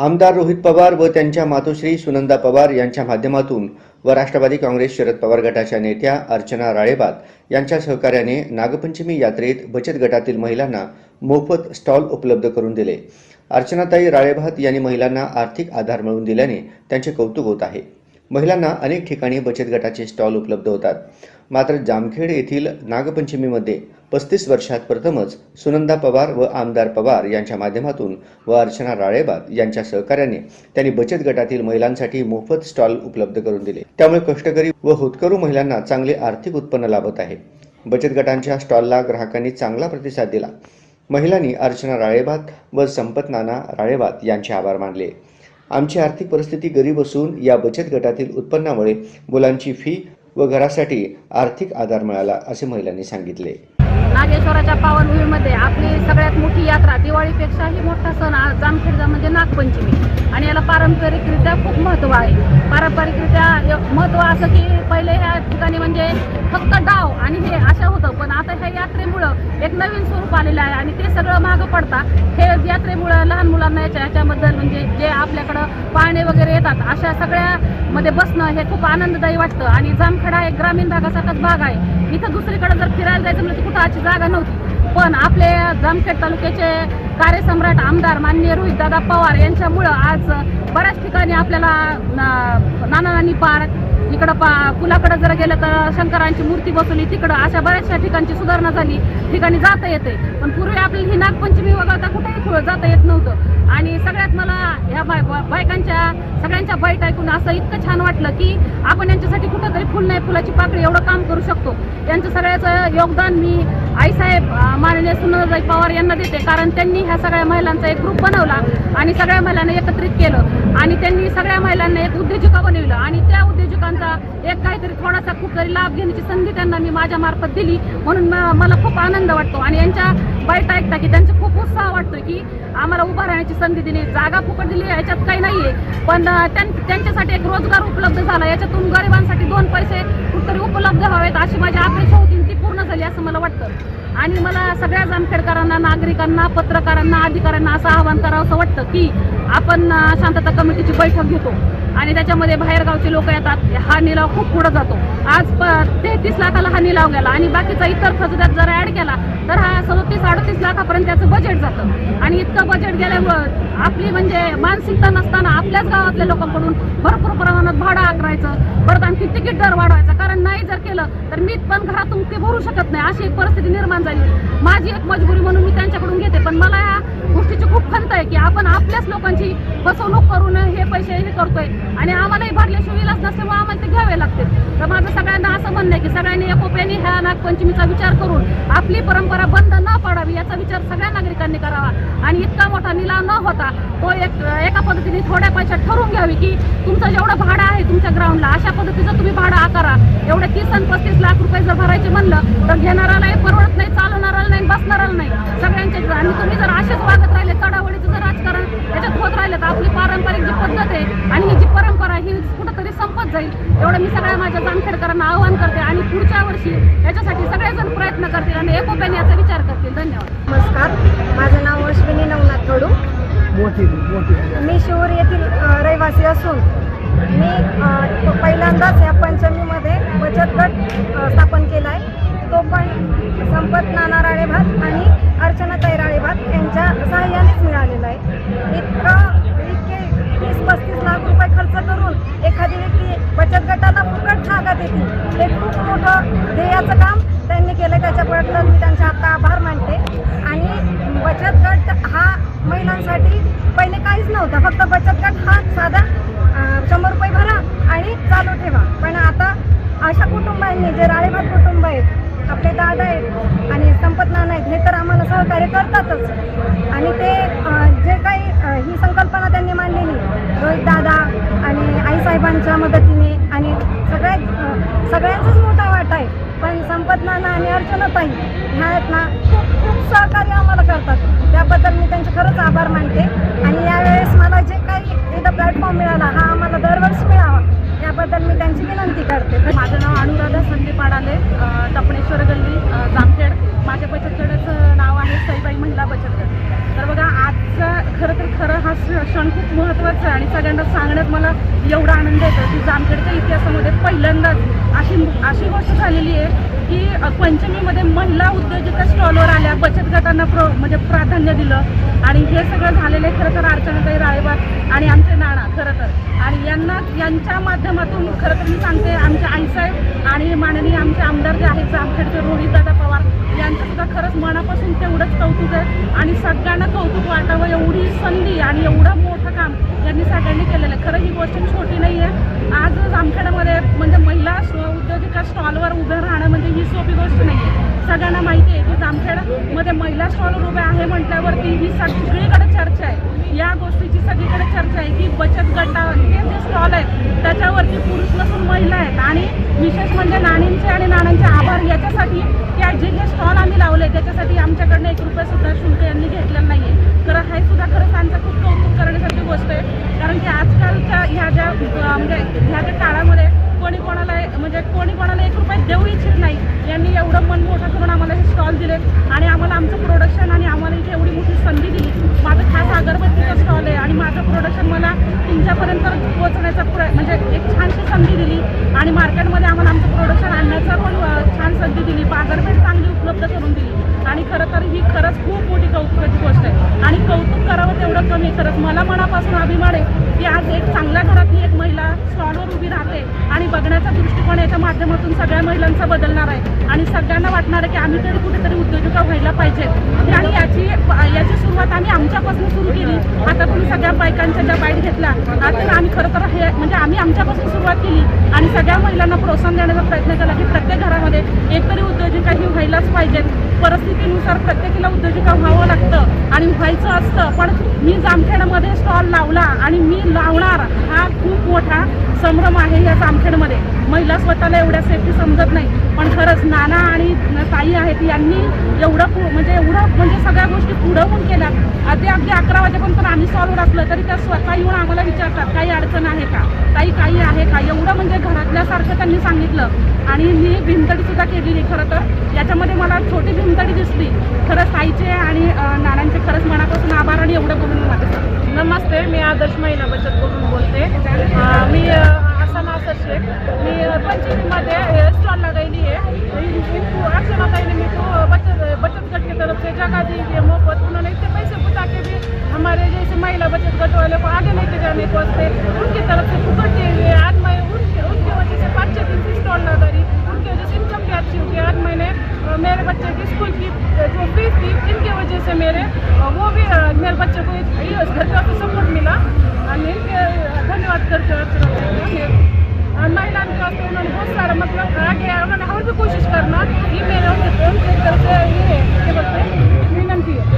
आमदार रोहित पवार व त्यांच्या मातोश्री सुनंदा पवार यांच्या माध्यमातून व राष्ट्रवादी काँग्रेस शरद पवार गटाच्या नेत्या अर्चना राळेबात यांच्या सहकार्याने नागपंचमी यात्रेत बचत गटातील महिलांना मोफत स्टॉल उपलब्ध करून दिले. अर्चनाताई राळेभात यांनी महिलांना आर्थिक आधार मिळवून दिल्याने त्यांचे कौतुक होत आहे. महिलांना अनेक ठिकाणी बचत गटाचे स्टॉल उपलब्ध होतात. मात्र जामखेड येथील नागपंचमीमध्ये पस्तीस वर्षात प्रथमच सुनंदा पवार व आमदार पवार यांच्या माध्यमातून व अर्चना राळेबाग यांच्या सहकार्याने त्यांनी बचत गटातील महिलांसाठी मोफत स्टॉल उपलब्ध करून दिले. त्यामुळे कष्टकरी व होतकरू महिलांना चांगले आर्थिक उत्पन्न लाभत आहे. बचत गटांच्या स्टॉलला ग्राहकांनी चांगला प्रतिसाद दिला. महिलांनी अर्चना राळेबात व संपत नाना राळेबात यांचे आभार मानले. आमची आर्थिक परिस्थिती गरीब असून या बचत गटातील उत्पन्नामुळे मुलांची फी व घरासाठी आर्थिक आधार मिळाला असे महिलांनी सांगितले. नागेश्वराच्या पावनभूमीमध्ये आपली सगळ्यात मोठी यात्रा दिवाळीपेक्षाही मोठा सण हा जामखेडचा म्हणजे नागपंचमी. आणि याला पारंपरिकरित्या खूप महत्त्व आहे. पारंपरिकरित्या य- महत्त्व असं की पहिले ह्या ठिकाणी म्हणजे फक्त डाव आणि हे असं होतं. पण आता ह्या यात्रेमुळं एक नवीन स्वरूप आलेलं आहे आणि ते सगळं मागं पडता. हे यात्रेमुळं लहान मुलांना याच्या ह्याच्याबद्दल म्हणजे जे आपल्याकडं पाळणे वगैरे येतात. अशा सगळ्यामध्ये बसणं हे खूप आनंददायी वाटतं. आणि जामखेडा एक ग्रामीण भागासारखाच भाग आहे. इथं दुसरीकडे जर फिरायला जायचं म्हणजे कुठं अशी जागा नव्हती. पण आपले जामखेड तालुक्याचे कार्यसम्राट आमदार माननीय रोहितदादा पवार यांच्यामुळं आज बऱ्याच ठिकाणी आपल्याला नाना नानी पार्क इकडं पा पुलाकडं जर गेलं तर शंकरांची मूर्ती बसवली तिकडं अशा बऱ्याचशा ठिकाणची सुधारणा झाली ठिकाणी जाता येते. पण पूर्वी आपल्याला ही नागपंचमी वगळता कुठेही खु- जाता येत नव्हतं. आणि सगळ्यात मला ह्या बाय- बायकांच्या सगळ्यांच्या बाईट ऐकून असं इतकं छान वाटलं की आपण यांच्यासाठी कुठंतरी फुल नाही फुलाची पाकळी एवढं काम करू शकतो. यांचं सगळ्याचं योगदान मी आईसाहेब माननीय सुनंदाई पवार यांना देते कारण त्यांनी ह्या सगळ्या महिलांचा एक ग्रुप बनवला आणि सगळ्या महिलांना एकत्रित केलं. आणि त्यांनी सगळ्या महिलांना एक उद्योजिका बनवलं. आणि त्या उद्योजकांचा एक काहीतरी थोडासा खूप तरी लाभ घेण्याची संधी त्यांना मी माझ्या मार्फत दिली. म्हणून मला खूप आनंद वाटतो. आणि यांच्या बाईट ऐकता की त्यांचा खूप उत्साह वाटतो की आम्हाला उभा राहण्याची संधी दिली जागा फुकट दिली याच्यात काही नाहीये. पण त्यां- त्यांच्यासाठी एक रोजगार उपलब्ध झाला. याच्यातून गरिबांसाठी दोन पैसे कुठतरी उपलब्ध व्हावेत अशी माझी अपेक्षा होती ती पूर्ण झाली असं मला वाटतं. आणि मला सगळ्या जामखेडकरांना नागरिकांना पत्रकारांना अधिकाऱ्यांना असं आवाहन करावं असं वाटतं की आपण शांतता कमिटीची बैठक घेतो. आणि त्याच्यामध्ये बाहेरगावचे लोक येतात. हा निलाव खूप पुढे जातो. आज प तेहतीस लाखाला हा निलाव गेला आणि बाकीचा इतर खर्च त्यात जर ॲड केला तर हा सदतीस अडतीस लाखापर्यंत त्याचं बजेट जातं. आणि इतकं बजेट गेल्यामुळं आपली म्हणजे मानसिकता नसताना आपल्याच गावातल्या लोकांकडून भरपूर प्रमाणात भाडं आकारायचं. परत आणखी तिकीट दर वाढवायचा. कारण नाही जर केलं तर मी पण घरातून ते भरू शकत नाही. अशी एक परिस्थिती निर्माण झाली माझी एक मजबुरी म्हणून मी त्यांच्याकडून घेते. पण मला या गोष्टीची खूप खंत आहे की आपण आपल्याच लोकांची फसवणूक करून हे पैसे हे करतोय. आणि आम्हालाही भरल्याशिवाय इलाज नसल्यामुळे आम्हाला ते घ्यावे लागते तर माझं सगळ्यांना असं म्हणणं आहे की सगळ्यांनी एकोप्याने ह्या नागपंचमीचा विचार करून आपली परंपरा बंद न पाडावी याचा विचार सगळ्या नागरिकांनी करावा. आणि इतका मोठा निलाव न होता तो एक एका पद्धतीने थोड्या पैशात ठरवून घ्यावी की तुमचं जेवढं भाडं आहे तुमच्या ग्राउंडला अशा पद्धतीचं तुम्ही आकारा एवढे तीस आणि पस्तीस लाख रुपये जर भरायचे म्हणलं तर घेणारालाही परवडत नाही चालवणाराला नाही बसणाराला नाही. सगळ्यांचे आणि तुम्ही जर असेच वागत राहिले चढावडीचं जर राजकारण याच्यात होत राहिलं तर आपली पारंपरिक जी पद्धत आहे आणि ही जी परंपरा ही कुठंतरी संपत जाईल. एवढं मी सगळ्या माझ्या जामखेडकरांना आवाहन करते आणि पुढच्या वर्षी याच्यासाठी सगळेजण प्रयत्न करतील आणि एकोप्याने याचा विचार करतील. धन्यवाद. नमस्कार. माझं नाव अश्विनी नवनाथ कडू मी शिवूर येथील रहिवासी असून मी पहिल्यांदाच या पंचमीमध्ये बचत गट स्थापन केला आहे तो पण संपत नाना राळेभात आणि अर्चनाताई राळेभात यांच्या सहाय्यानेच मिळालेला आहे. इतकं इतके तीस पस्तीस लाख रुपये खर्च करून एखादी व्यक्ती बचत गटाला फुकट जागा देते हे खूप मोठं ध्येयाचं काम त्यांनी केलं त्याच्याबद्दल मी त्यांचे आता आभार मानते. आणि बचत गट हा महिलांसाठी पहिले काहीच नव्हता. फक्त बचत गट हा साधा शंभर रुपये भरा आणि चालू ठेवा. पण आता अशा कुटुंबांनी जे राळेभात कुटुंब आहेत आपले दादा आहेत आणि संपत नाना आहेत हे तर आम्हाला सहकार्य करतातच. आणि ते जे काही ही संकल्पना त्यांनी मांडलेली रोहित दादा आणि आईसाहेबांच्या मदतीने आणि सगळ्या सगळ्यांचाच मोठा वाटा आहे पण संपत नाना आणि अर्चनाताई ह्या आहेत ना खूप खूप सहकार्य आम्हाला करतात. त्याबद्दल मी त्यांचे खरंच आभार मानते. आणि यावेळेस मला जे काही इथं प्लॅटफॉर्म मिळाला हा आम्हाला दरवर्षी मिळावा. याबद्दल मी त्यांची विनंती करते. माझं नाव अनुराधा संदीप आडाले टपणेश्वर गल्ली जामखेड. माझ्या बचत नाव आहे सईबाई महिला बचतगड तर बघा आजचा खरं तर खरं हा स- क्षण खूप महत्त्वाचा आहे आणि सगळ्यांना सांगण्यात मला एवढा आनंद येतो की जामखेडच्या इतिहासामध्ये पहिल्यांदाच अशी अशी गोष्ट झालेली आहे. पंचमीमध्ये महिला उद्योजिका स्टॉलवर आल्या. बचत गटांना प्र म्हणजे प्राधान्य दिलं. आणि हे सगळं झालेलं आहे खरं तर अर्चनाताई राळेबाग आणि आमचे नाणा खरं तर. आणि यांना यांच्या माध्यमातून खरं तर मी सांगते आमचे आईसाहेब आणि माननीय आमचे आमदार जे आहेत जामखेडचे रोहितदादा पवार त्यांचं सुद्धा खरंच मनापासून तेवढंच कौतुक आहे. आणि सगळ्यांना कौतुक वाटावं एवढी संधी आणि एवढं मोठं काम यांनी सगळ्यांनी केलेलं आहे. खरं ही गोष्ट छोटी नाही आहे आज जामखेडमध्ये म्हणजे महिला स्व उद्योजिका स्टॉलवर उभं राहणं म्हणजे ही सोपी गोष्ट नाही आहे सगळ्यांना माहिती आहे की जामखेडमध्ये महिला स्टॉलवर उभे आहे म्हटल्यावरती ही सगळीकडे चर्चा आहे. या गोष्टीची सगळीकडे चर्चा आहे की बचत गटाचे जे स्टॉल आहेत त्याच्यावरती पुरुष नसून महिला आहेत. आणि विशेष म्हणजे नाणींचे आणि नाण्यांचे आभार याच्यासाठी की यांनी एवढं मन मोठं करून आम्हाला हे स्टॉल दिले आणि आम्हाला आमचं प्रोडक्शन आणि आम्हाला इथे एवढी मोठी संधी दिली माझं खास अगरबत्तीचा स्टॉल आहे आणि माझं प्रोडक्शन मला तुमच्यापर्यंत पोहोचण्याचा प्र म्हणजे एक छानशी संधी दिली आणि मार्केटमध्ये आम्हाला आमचं प्रोडक्शन आणण्याचा पण अं, छान संधी दिली बाजारपेठ चांगली उपलब्ध करून दिली आणि खरं तर ही खरंच खूप मोठी कौतुकाची गोष्ट आहे आणि कौतुक करावं तेवढं कमी आहे खरंच मला मनापासून अभिमान आहे की आज एक चांगल्या घरातली एक महिला स्टॉलवर उभी राहते आणि बघण्याचा दृष्टिकोन याच्या माध्यमातून सगळ्या महिलांचा बदलणार आहे. आणि सगळ्यांना वाटणार आहे की आम्ही तरी कुठेतरी उद्योजका व्हायला पाहिजेत आणि याची याची सुरुवात आम्ही आमच्यापासून सुरू केली. आता तुम्ही सगळ्या बायकांच्या ज्या बाईट घेतल्या आता आम्ही खरं तर हे म्हणजे आम्ही आमच्यापासून सुरुवात केली. आणि सगळ्या महिलांना प्रोत्साहन देण्याचा प्रयत्न केला की प्रत्येक घरामध्ये एकतरी उद्योजिका ही व्हायलाच पाहिजेत. परिस्थितीनुसार प्रत्येकीला उद्योजिका व्हावं लागतं आणि व्हायचं असतं. पण मी जामखेडमध्ये स्टॉल लावला आणि मी लावणार हा खूप मोठा संभ्रम आहे या जामखेडमध्ये. महिला स्वतःला एवढ्या सेफ्टी समजत नाही. पण खरंच नाना आणि ताई आहेत यांनी एवढं पु- म्हणजे एवढं म्हणजे सगळ्या गोष्टी पुढं होऊन केल्या अगदी अगदी अकरा वाजेपर्यंत आम्ही सॉल्व्ह असलं तरी त्या स्वतः येऊन आम्हाला विचारतात काही अडचण आहे का? काही काही आहे का? एवढं म्हणजे घरातल्यासारखं त्यांनी सांगितलं. आणि मी भिंतडीसुद्धा केलेली खरं तर. याच्यामध्ये मला छोटी भीमतडी दिसली. खरंच ताईचे आणि नानांचे खरंच मनापासून आभार आणि एवढं बोलून माझं. नमस्ते मी आदर्श महिला बचत करून बोलते. मी आसाम आसर शेख मी अं, पंचमीमध्ये स्टॉल लगाई है इनको अर्चना ताई ने मेरे बचत बचत गट की तरफ से जगह दी हुई है मुफ्त उन्होंने इतने पैसे बता के भी हमारे जैसे महिला बचत गट वाले को आगे लेके जाने के वास्ते. उनकी तरफ से फुकट हुए आज मैं उनके उनकी वजह से पाँच छः दिन से स्टॉल लगा रही उनकी वजह से इनकम भी अच्छी होगी आज मैंने मेरे बच्चे की स्कूल की जो फीस थी इनकी वजह से मेरे वो भी मेरे बच्चे को एक- ये घर का सपोर्ट मिला. आणि इनके अ, धन्यवाद करते महिलाओं का तो उन्होंने बहुत सारा मतलब कहा गया उन्होंने और भी कोशिश करना ये मेरे तरफ से ये है विनती है